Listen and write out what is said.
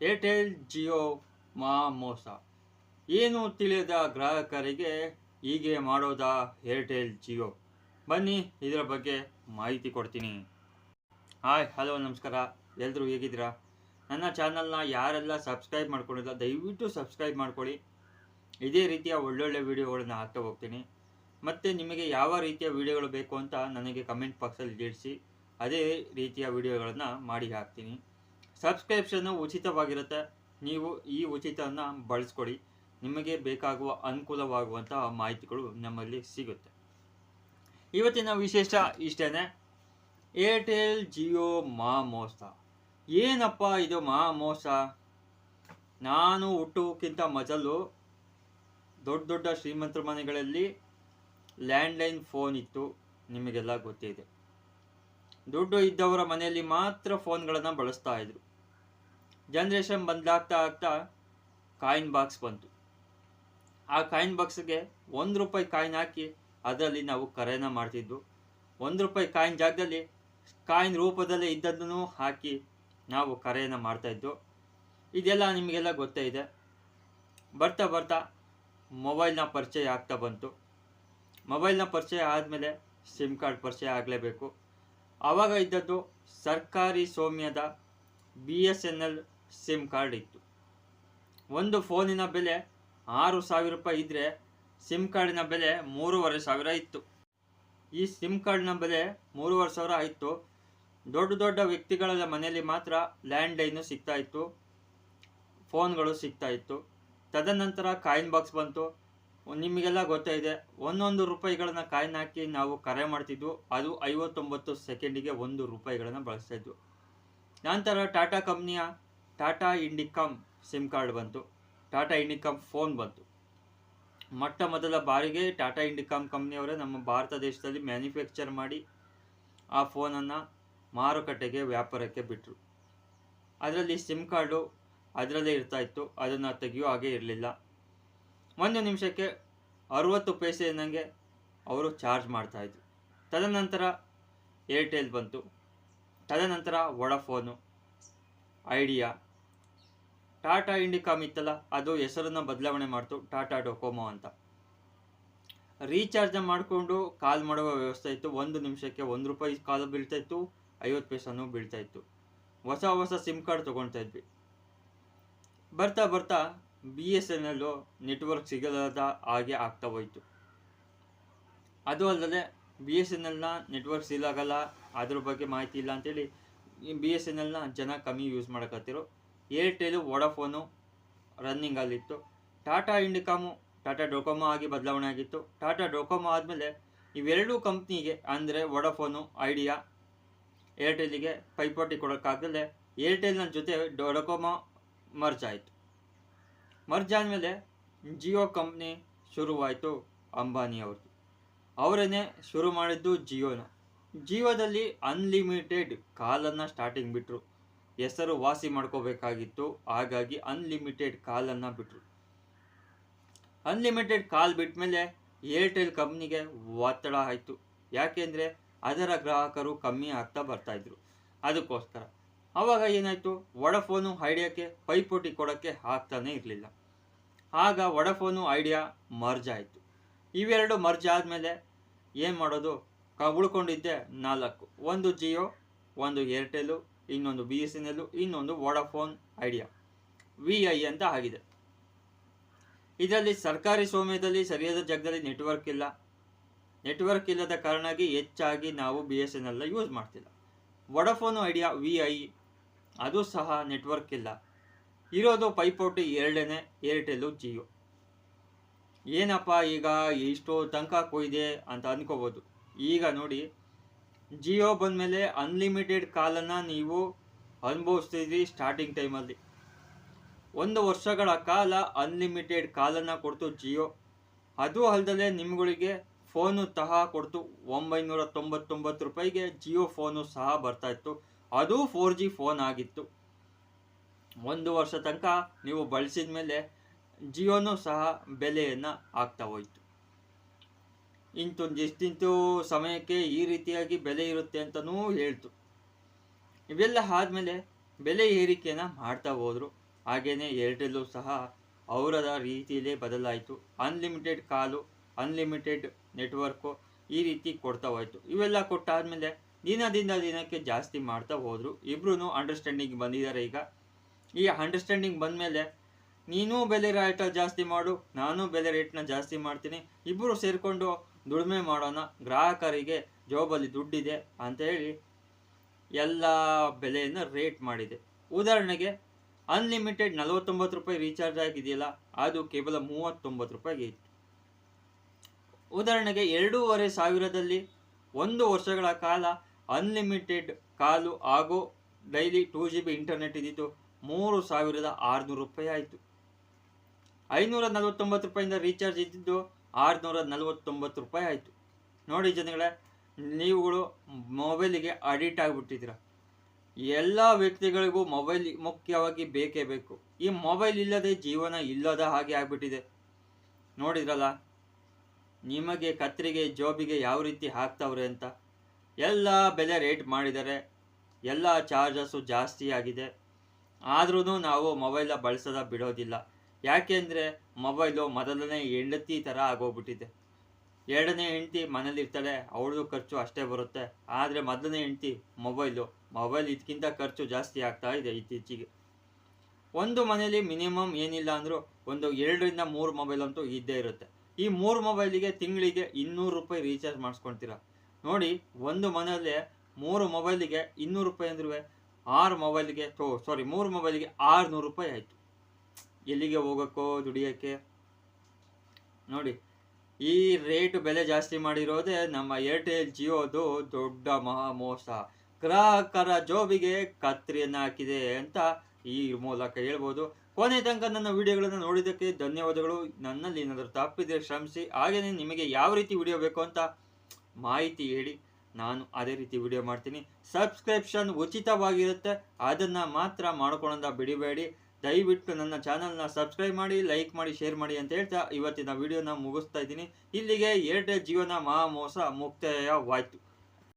Airtel Jio ಮಾ ಮೋಸ ಏನು ತಿಳಿಯದ ಗ್ರಾಹಕರಿಗೆ ಹೀಗೆ ಮಾಡೋದಾ ಏರ್ಟೆಲ್ ಜಿಯೋ? ಬನ್ನಿ, ಇದರ ಬಗ್ಗೆ ಮಾಹಿತಿ ಕೊಡ್ತೀನಿ. ಹಾಯ್, ಹಲೋ, ನಮಸ್ಕಾರ. ಎಲ್ಲರೂ ಹೇಗಿದ್ದೀರಾ? ನನ್ನ ಚಾನಲ್ನ ಯಾರೆಲ್ಲ ಸಬ್ಸ್ಕ್ರೈಬ್ ಮಾಡ್ಕೊಂಡಿಲ್ಲ, ದಯವಿಟ್ಟು ಸಬ್ಸ್ಕ್ರೈಬ್ ಮಾಡ್ಕೊಳ್ಳಿ. ಇದೇ ರೀತಿಯ ಒಳ್ಳೊಳ್ಳೆ ವಿಡಿಯೋಗಳನ್ನ ಹಾಕ್ತಾ ಹೋಗ್ತೀನಿ. ಮತ್ತು ನಿಮಗೆ ಯಾವ ರೀತಿಯ ವೀಡಿಯೋಗಳು ಬೇಕು ಅಂತ ನನಗೆ ಕಮೆಂಟ್ ಬಾಕ್ಸಲ್ಲಿ ತಿಳಿಸಿ, ಅದೇ ರೀತಿಯ ವಿಡಿಯೋಗಳನ್ನು ಮಾಡಿ ಹಾಕ್ತೀನಿ. ಸಬ್ಸ್ಕ್ರಿಪ್ಷನ್ನು ಉಚಿತವಾಗಿರುತ್ತೆ. ನೀವು ಈ ಉಚಿತವನ್ನು ಬಳಸ್ಕೊಡಿ. ನಿಮಗೆ ಬೇಕಾಗುವ ಅನುಕೂಲವಾಗುವಂತಹ ಮಾಹಿತಿಗಳು ನಮ್ಮಲ್ಲಿ ಸಿಗುತ್ತೆ. ಇವತ್ತಿನ ವಿಶೇಷ ಇಷ್ಟೇ ಏರ್ಟೆಲ್ ಜಿಯೋ ಮಹಾಮೋಸ ಏನಪ್ಪ ಇದು ಮಹಾಮೋಸ ನಾನು ಹುಟ್ಟುವಕ್ಕಿಂತ ಮೊದಲು ದೊಡ್ಡ ದೊಡ್ಡ ಶ್ರೀಮಂತರ ಮನೆಗಳಲ್ಲಿ ಲ್ಯಾಂಡ್ಲೈನ್ ಫೋನ್ ಇತ್ತು. ನಿಮಗೆಲ್ಲ ಗೊತ್ತಿದೆ. ದುಡ್ಡು ಇದ್ದವರ ಮನೆಯಲ್ಲಿ ಮಾತ್ರ ಫೋನ್ಗಳನ್ನು ಬಳಸ್ತಾ ಇದ್ರು. ಜನ್ರೇಷನ್ ಬದಲಾಗ್ತಾ ಆಗ್ತಾ ಕಾಯಿನ್ ಬಾಕ್ಸ್ ಬಂತು. ಆ ಕಾಯಿನ್ ಬಾಕ್ಸ್ಗೆ ಒಂದು ರೂಪಾಯಿ ಕಾಯಿನ್ ಹಾಕಿ ಅದರಲ್ಲಿ ನಾವು ಕರೆನ ಮಾಡ್ತಿದ್ವು ಒಂದು ರೂಪಾಯಿ ಕಾಯಿನ್ ಜಾಗದಲ್ಲಿ ಕಾಯಿನ್ ರೂಪದಲ್ಲೇ ಇದ್ದದನ್ನು ಹಾಕಿ ನಾವು ಕರೆಯನ್ನು ಮಾಡ್ತಾಯಿದ್ದು ಇದೆಲ್ಲ ನಿಮಗೆಲ್ಲ ಗೊತ್ತೇ ಇದೆ. ಬರ್ತಾ ಬರ್ತಾ ಮೊಬೈಲ್ನ ಪರಿಚಯ ಆಗ್ತಾ ಬಂತು. ಮೊಬೈಲ್ನ ಪರಿಚಯ ಆದಮೇಲೆ ಸಿಮ್ ಕಾರ್ಡ್ ಪರಿಚಯ ಆಗಲೇಬೇಕು. ಆವಾಗ ಇದ್ದದ್ದು ಸರ್ಕಾರಿ ಸೌಮ್ಯದ B S N L SIM card ಇತ್ತು. ಒಂದು ಫೋನಿನ ಬೆಲೆ ಆರು ಸಾವಿರ ರೂಪಾಯಿ ಇದ್ದರೆ ಸಿಮ್ ಕಾರ್ಡಿನ ಬೆಲೆ ಮೂರುವರೆ ಸಾವಿರ ಇತ್ತು. ಈ ಸಿಮ್ ಕಾರ್ಡ್ನ ಬೆಲೆ ಮೂರುವರೆ ಸಾವಿರ ಆಯಿತು ದೊಡ್ಡ ದೊಡ್ಡ ವ್ಯಕ್ತಿಗಳ ಮನೆಯಲ್ಲಿ ಮಾತ್ರ ಲ್ಯಾಂಡ್ಲೈನು ಸಿಗ್ತಾ ಇತ್ತು. ಫೋನ್ಗಳು ಸಿಗ್ತಾ ಇತ್ತು. ತದನಂತರ ಕಾಯಿನ್ ಬಾಕ್ಸ್ ಬಂತು. ನಿಮಗೆಲ್ಲ ಗೊತ್ತೇ ಇದೆ, ಒಂದೊಂದು ರೂಪಾಯಿಗಳನ್ನು ಕಾಯಿನ್ ಹಾಕಿ ನಾವು ಕರೆ ಮಾಡ್ತಿದ್ವು. ಅದು ಐವತ್ತೊಂಬತ್ತು ಸೆಕೆಂಡಿಗೆ ಒಂದು ರೂಪಾಯಿಗಳನ್ನು ಬಳಸ್ತಾಯಿದ್ವು ನಂತರ ಟಾಟಾ ಕಂಪ್ನಿಯ ಟಾಟಾ ಇಂಡಿಕಾಮ್ ಸಿಮ್ ಕಾರ್ಡ್ ಬಂತು. ಟಾಟಾ ಇಂಡಿಕಾಮ್ ಫೋನ್ ಬಂತು. ಮೊಟ್ಟ ಮೊದಲ ಬಾರಿಗೆ ಟಾಟಾ ಇಂಡಿಕಾಮ್ ಕಂಪ್ನಿಯವರೇ ನಮ್ಮ ಭಾರತ ದೇಶದಲ್ಲಿ ಮ್ಯಾನುಫ್ಯಾಕ್ಚರ್ ಮಾಡಿ ಆ ಫೋನನ್ನು ಮಾರುಕಟ್ಟೆಗೆ, ವ್ಯಾಪಾರಕ್ಕೆ ಬಿಟ್ಟರು ಅದರಲ್ಲಿ ಸಿಮ್ ಕಾರ್ಡು ಅದರಲ್ಲೇ ಇರ್ತಾ ಇತ್ತು. ಅದನ್ನು ತೆಗೆಯೋ ಹಾಗೆ ಇರಲಿಲ್ಲ. ಒಂದು ನಿಮಿಷಕ್ಕೆ ಅರುವತ್ತು ಪೈಸೆ ನನಗೆ ಅವರು ಚಾರ್ಜ್ ಮಾಡ್ತಾಯಿದ್ರು ತದನಂತರ ಏರ್ಟೆಲ್ ಬಂತು. ತದನಂತರ ವಡಾಫೋನು, ಐಡಿಯಾ ಟಾಟಾ ಇಂಡಿಕಾಮ್ ಇತ್ತಲ್ಲ ಅದು ಹೆಸರನ್ನು ಬದಲಾವಣೆ ಮಾಡ್ತು ಟಾಟಾ ಡೊಕೊಮೊ ಅಂತ. ರೀಚಾರ್ಜ್ ಮಾಡಿಕೊಂಡು ಕಾಲ್ ಮಾಡುವ ವ್ಯವಸ್ಥೆ ಇತ್ತು. ಒಂದು ನಿಮಿಷಕ್ಕೆ ಒಂದು ರೂಪಾಯಿ ಕಾಲ್ ಬೀಳ್ತಾ ಇತ್ತು, ಐವತ್ತು ಪೈಸನೂ ಬೀಳ್ತಾ ಇತ್ತು. ಹೊಸ ಹೊಸ ಸಿಮ್ ಕಾರ್ಡ್ ತೊಗೊಳ್ತಾ ಇದ್ವಿ. ಬರ್ತಾ ಬರ್ತಾ ಬಿ ಎಸ್ ಎನ್ ಎಲ್ಲು ನೆಟ್ವರ್ಕ್ ಸಿಗಲಾದ ಹಾಗೆ ಆಗ್ತಾ ಹೋಯಿತು. ಅದು ಅಲ್ಲದೆ ಬಿ ಎಸ್ ಎನ್ ಎಲ್ನ ನೆಟ್ವರ್ಕ್ ಸಿಲಾಗಲ್ಲ ಅದ್ರ ಬಗ್ಗೆ ಮಾಹಿತಿ ಇಲ್ಲ ಅಂತೇಳಿ ಬಿ ಎಸ್ ಎನ್ ಎಲ್ನ ಜನ ಕಮ್ಮಿ ಯೂಸ್ ಮಾಡಕತ್ತಿರು. ಏರ್ಟೆಲು, ವೋಡಾಫೋನು ರನ್ನಿಂಗಲ್ಲಿತ್ತು. ಟಾಟಾ ಇಂಡಿಕಾಮು, ಟಾಟಾ ಡೊಕೊಮೊ ಆಗಿ ಬದಲಾವಣೆ ಆಗಿತ್ತು. ಟಾಟಾ ಡೊಕೊಮೊ ಆದಮೇಲೆ ಇವೆರಡೂ ಕಂಪ್ನಿಗೆ, ಅಂದರೆ ವೋಡಾಫೋನು ಐಡಿಯಾ ಏರ್ಟೆಲ್ಗೆ ಪೈಪೋಟಿ ಕೊಡೋಕ್ಕಾಗಲೇ ಏರ್ಟೆಲ್ನ ಜೊತೆ ಡೊಕೊಮೊ ಮರ್ಜ್ ಆಯಿತು. ಮರ್ಜ್ ಆದಮೇಲೆ ಜಿಯೋ ಕಂಪ್ನಿ ಶುರುವಾಯಿತು ಅಂಬಾನಿ ಅವ್ರದ್ದು ಅವರನ್ನೇ ಶುರು ಮಾಡಿದ್ದು ಜಿಯೋನ. ಜಿಯೋದಲ್ಲಿ ಅನ್ಲಿಮಿಟೆಡ್ ಕಾಲನ್ನು ಸ್ಟಾರ್ಟಿಂಗ್ ಬಿಟ್ಟರು ಹೆಸರು ವಾಸಿ ಮಾಡ್ಕೋಬೇಕಾಗಿತ್ತು. ಹಾಗಾಗಿ ಅನ್ಲಿಮಿಟೆಡ್ ಕಾಲನ್ನು ಬಿಟ್ಟರು ಅನ್ಲಿಮಿಟೆಡ್ ಕಾಲ್ ಬಿಟ್ಟ ಮೇಲೆ ಏರ್ಟೆಲ್ ಕಂಪ್ನಿಗೆ ಒತ್ತಡ ಆಯಿತು. ಯಾಕೆಂದರೆ ಅದರ ಗ್ರಾಹಕರು ಕಮ್ಮಿ ಆಗ್ತಾ ಬರ್ತಾಯಿದ್ರು ಅದಕ್ಕೋಸ್ಕರ. ಆವಾಗ ಏನಾಯಿತು? ವಡಫೋನು ಐಡಿಯಾಕ್ಕೆ ಪೈಪೋಟಿ ಕೊಡೋಕ್ಕೆ ಆಗ್ತಾನೇ ಇರಲಿಲ್ಲ. ಆಗ ವಡಫೋನು ಐಡಿಯಾ ಮರ್ಜ್ ಆಯಿತು. ಇವೆರಡು ಮರ್ಜ್ ಆದಮೇಲೆ ಏನು ಮಾಡೋದು? ಕ ಉಳ್ಕೊಂಡಿದ್ದೆ ನಾಲ್ಕು. ಒಂದು ಜಿಯೋ, ಒಂದು ಏರ್ಟೆಲು ಇನ್ನೊಂದು ಬಿ ಎಸ್ ಎನ್ ಎಲ್ ಇನ್ನೊಂದು ವೋಡಾಫೋನ್ ಐಡಿಯಾ ವಿ ಐ ಅಂತ ಆಗಿದೆ. ಇದರಲ್ಲಿ ಸರ್ಕಾರಿ ಸ್ವಾಮ್ಯದಲ್ಲಿ ಸರಿಯಾದ ಜಾಗದಲ್ಲಿ ನೆಟ್ವರ್ಕ್ ಇಲ್ಲ. ನೆಟ್ವರ್ಕ್ ಇಲ್ಲದ ಕಾರಣಾಗಿ ಹೆಚ್ಚಾಗಿ ನಾವು ಬಿ ಎಸ್ ಎನ್ ಎಲ್ಲ ಯೂಸ್ ಮಾಡ್ತಿಲ್ಲ. ವಡಫೋನು ಐಡಿಯಾ ವಿ ಐ ಅದು ಸಹ ನೆಟ್ವರ್ಕ್ ಇಲ್ಲ. ಇರೋದು ಪೈಪೋಟಿ ಎರಡನೇ ಏರ್ಟೆಲ್ಲು ಜಿಯೋ ಏನಪ್ಪ ಈಗ ಇಷ್ಟು ತಂಕ ಕೊಯ್ದೆ ಅಂತ ಅಂದ್ಕೋಬೋದು ಈಗ ನೋಡಿ ಜಿಯೋ ಬಂದಮೇಲೆ ಅನ್ಲಿಮಿಟೆಡ್ ಕಾಲನ್ನು ನೀವು ಅನುಭವಿಸ್ತಿದ್ರಿ ಸ್ಟಾರ್ಟಿಂಗ್ ಟೈಮಲ್ಲಿ ಒಂದು ವರ್ಷಗಳ ಕಾಲ ಅನ್ಲಿಮಿಟೆಡ್ ಕಾಲನ್ನು ಕೊಡ್ತು ಜಿಯೋ. ಅದು ಅಲ್ಲದೆ ನಿಮ್ಗಳಿಗೆ ಫೋನು ಸಹ ಕೊಡ್ತು. ಒಂಬೈನೂರ ತೊಂಬತ್ತೊಂಬತ್ತು ರೂಪಾಯಿಗೆ ಜಿಯೋ ಫೋನು ಸಹ ಬರ್ತಾ ಇತ್ತು. ಅದು ಫೋರ್ ಜಿ ಫೋನ್ ಆಗಿತ್ತು. ಒಂದು ವರ್ಷ ತನಕ ನೀವು ಬಳಸಿದ ಮೇಲೆ ಜಿಯೋನು ಸಹ ಬೆಲೆಯನ್ನು ಆಗ್ತಾ ಹೋಯಿತು. ಇಂತು ಎಷ್ಟಿಂತು ಸಮಯಕ್ಕೆ ಈ ರೀತಿಯಾಗಿ ಬೆಲೆ ಇರುತ್ತೆ ಅಂತಲೂ ಹೇಳ್ತು. ಇವೆಲ್ಲ ಆದಮೇಲೆ ಬೆಲೆ ಏರಿಕೆನ ಮಾಡ್ತಾ ಹೋದರು. ಹಾಗೆಯೇ ಏರ್ಟೆಲ್ಲು ಸಹ ಅವರದ ರೀತಿಯಲ್ಲೇ ಬದಲಾಯಿತು. ಅನ್ಲಿಮಿಟೆಡ್ ಕಾಲು ಅನ್ಲಿಮಿಟೆಡ್ ನೆಟ್ವರ್ಕು ಈ ರೀತಿ ಕೊಡ್ತಾ ಹೋಯಿತು. ಇವೆಲ್ಲ ಕೊಟ್ಟಾದಮೇಲೆ ದಿನದಿಂದ ದಿನಕ್ಕೆ ಜಾಸ್ತಿ ಮಾಡ್ತಾ ಹೋದರು. ಇಬ್ಬರೂ ಅಂಡರ್ಸ್ಟ್ಯಾಂಡಿಂಗ್ ಬಂದಿದ್ದಾರೆ ಈಗ. ಈ ಅಂಡರ್ಸ್ಟ್ಯಾಂಡಿಂಗ್ ಬಂದಮೇಲೆ ನೀನು ಬೆಲೆ ರೇಟ ಜಾಸ್ತಿ ಮಾಡು, ನಾನು ಬೆಲೆ ರೇಟ್ನ ಜಾಸ್ತಿ ಮಾಡ್ತೀನಿ ಇಬ್ಬರು ಸೇರಿಕೊಂಡು ದುಡಿಮೆ ಮಾಡೋಣ, ಗ್ರಾಹಕರಿಗೆ ಜೋಬಲ್ಲಿ ದುಡ್ಡಿದೆ ಅಂತ ಹೇಳಿ ಎಲ್ಲ ಬೆಲೆಯನ್ನು ರೇಟ್ ಮಾಡಿದೆ. ಉದಾಹರಣೆಗೆ ಅನ್ಲಿಮಿಟೆಡ್ ನಲವತ್ತೊಂಬತ್ತು ರೂಪಾಯಿ ರೀಚಾರ್ಜ್ ಆಗಿದೆಯಲ್ಲ, ಅದು ಕೇವಲ ಮೂವತ್ತೊಂಬತ್ತು ರೂಪಾಯಿಗೆ ಇತ್ತು. ಉದಾಹರಣೆಗೆ, ಎರಡೂವರೆ ಸಾವಿರದಲ್ಲಿ ಒಂದು ವರ್ಷಗಳ ಕಾಲ ಅನ್ಲಿಮಿಟೆಡ್ ಕಾಲು ಹಾಗೂ daily two G B internet ಇದ್ದಿತ್ತು, ಮೂರು ಸಾವಿರದ ಆರುನೂರು ರೂಪಾಯಿ ಆಯಿತು. ಐನೂರ ನಲವತ್ತೊಂಬತ್ತು ರೂಪಾಯಿಂದ ರೀಚಾರ್ಜ್ ಇದ್ದಿದ್ದು ಆರುನೂರ ನಲವತ್ತೊಂಬತ್ತು ರೂಪಾಯಿ ಆಯಿತು. ನೋಡಿ ಜನಗಳೇ, ನೀವುಗಳು ಮೊಬೈಲಿಗೆ ಅಡಿಕ್ಟ್ ಆಗಿಬಿಟ್ಟಿದ್ದೀರ. ಎಲ್ಲ ವ್ಯಕ್ತಿಗಳಿಗೂ ಮೊಬೈಲ್ ಮುಖ್ಯವಾಗಿ ಬೇಕೇ ಬೇಕು. ಈ ಮೊಬೈಲ್ ಇಲ್ಲದೆ ಜೀವನ ಇಲ್ಲದ ಹಾಗೆ ಆಗಿಬಿಟ್ಟಿದೆ. ನೋಡಿದ್ರಲ್ಲ, ನಿಮಗೆ ಕತ್ರಿಗೆ ಜೋಬಿಗೆ ಯಾವ ರೀತಿ ಹಾಕ್ತವ್ರೆ ಅಂತ. ಎಲ್ಲ ಬೆಲೆ ರೇಟ್ ಮಾಡಿದ್ದಾರೆ. ಎಲ್ಲ ಚಾರ್ಜಸ್ಸು ಜಾಸ್ತಿ ಆಗಿದೆ. ಆದ್ರೂ ನಾವು ಮೊಬೈಲ ಬಳಸದ ಬಿಡೋದಿಲ್ಲ. ಯಾಕೆಂದರೆ ಮೊಬೈಲು ಮೊದಲನೇ ಹೆಂಡತಿ ಥರ ಆಗೋಗ್ಬಿಟ್ಟಿದೆ. ಎರಡನೇ ಹೆಂಡತಿ ಮನೇಲಿರ್ತಾಳೆ ಅವಳದು ಖರ್ಚು ಅಷ್ಟೇ ಬರುತ್ತೆ. ಆದರೆ ಮೊದಲನೇ ಹೆಂಡತಿ ಮೊಬೈಲು, ಮೊಬೈಲ್ ಇದಕ್ಕಿಂತ ಖರ್ಚು ಜಾಸ್ತಿ ಆಗ್ತಾ ಇದೆ ಇತ್ತೀಚೆಗೆ. ಒಂದು ಮನೇಲಿ ಮಿನಿಮಮ್ ಏನಿಲ್ಲ ಅಂದರೂ ಒಂದು ಎರಡರಿಂದ ಮೂರು ಮೊಬೈಲ್ ಅಂತೂ ಇದ್ದೇ ಇರುತ್ತೆ. ಈ ಮೂರು ಮೊಬೈಲಿಗೆ ತಿಂಗಳಿಗೆ ಇನ್ನೂರು ರೂಪಾಯಿ ರೀಚಾರ್ಜ್ ಮಾಡಿಸ್ಕೊಳ್ತೀರ ನೋಡಿ, ಒಂದು ಮನೆಯಲ್ಲಿ ಮೂರು ಮೊಬೈಲಿಗೆ ಇನ್ನೂರು ರೂಪಾಯಿ ಅಂದ್ರೂ ಆರು ಮೊಬೈಲಿಗೆ ಸಾರಿ ಮೂರು ಮೊಬೈಲಿಗೆ ಆರುನೂರು ರೂಪಾಯಿ ಆಯಿತು. ಎಲ್ಲಿಗೆ ಹೋಗೋಕ್ಕೋ, ದುಡಿಯೋಕ್ಕೆ. ನೋಡಿ, ಈ ರೇಟ್ ಬೆಲೆ ಜಾಸ್ತಿ ಮಾಡಿರೋದೇ ನಮ್ಮ ಏರ್ಟೆಲ್ ಜಿಯೋದು ದೊಡ್ಡ ಮಹಾ ಮೋಸ ಗ್ರಾಹಕರ ಜೋಬಿಗೆ ಕತ್ರಿಯನ್ನು ಹಾಕಿದೆ ಅಂತ ಈ ಮೂಲಕ ಹೇಳ್ಬೋದು. ಕೊನೆ ತನಕ ನನ್ನ ವಿಡಿಯೋಗಳನ್ನು ನೋಡಿದ್ದಕ್ಕೆ ಧನ್ಯವಾದಗಳು. ನನ್ನಲ್ಲಿ ಏನಾದರೂ ತಪ್ಪಿದ್ರೆ ಶ್ರಮಿಸಿ ಹಾಗೆಯೇ ನಿಮಗೆ ಯಾವ ರೀತಿ ವಿಡಿಯೋ ಬೇಕು ಅಂತ ಮಾಹಿತಿ ಹೇಳಿ. ನಾನು ಅದೇ ರೀತಿ ವಿಡಿಯೋ ಮಾಡ್ತೀನಿ. ಸಬ್ಸ್ಕ್ರಿಪ್ಷನ್ ಉಚಿತವಾಗಿರುತ್ತೆ. ಅದನ್ನು ಮಾತ್ರ ಮಾಡ್ಕೊಳ್ಳೋದ ಬಿಡಿಬೇಡಿ. ದಯವಿಟ್ಟು ನನ್ನ ಚಾನಲ್ನ ಸಬ್ಸ್ಕ್ರೈಬ್ ಮಾಡಿ, ಲೈಕ್ ಮಾಡಿ, ಶೇರ್ ಮಾಡಿ ಅಂತ ಹೇಳ್ತಾ ಇವತ್ತಿನ ವಿಡಿಯೋನ ಮುಗಿಸ್ತಾ ಇದ್ದೀನಿ. ಇಲ್ಲಿಗೆ ಏರ್ಟೆಲ್ ಜೀವನ ಮಹಾ ಮೋಸ ಮುಕ್ತಾಯವಾಯಿತು.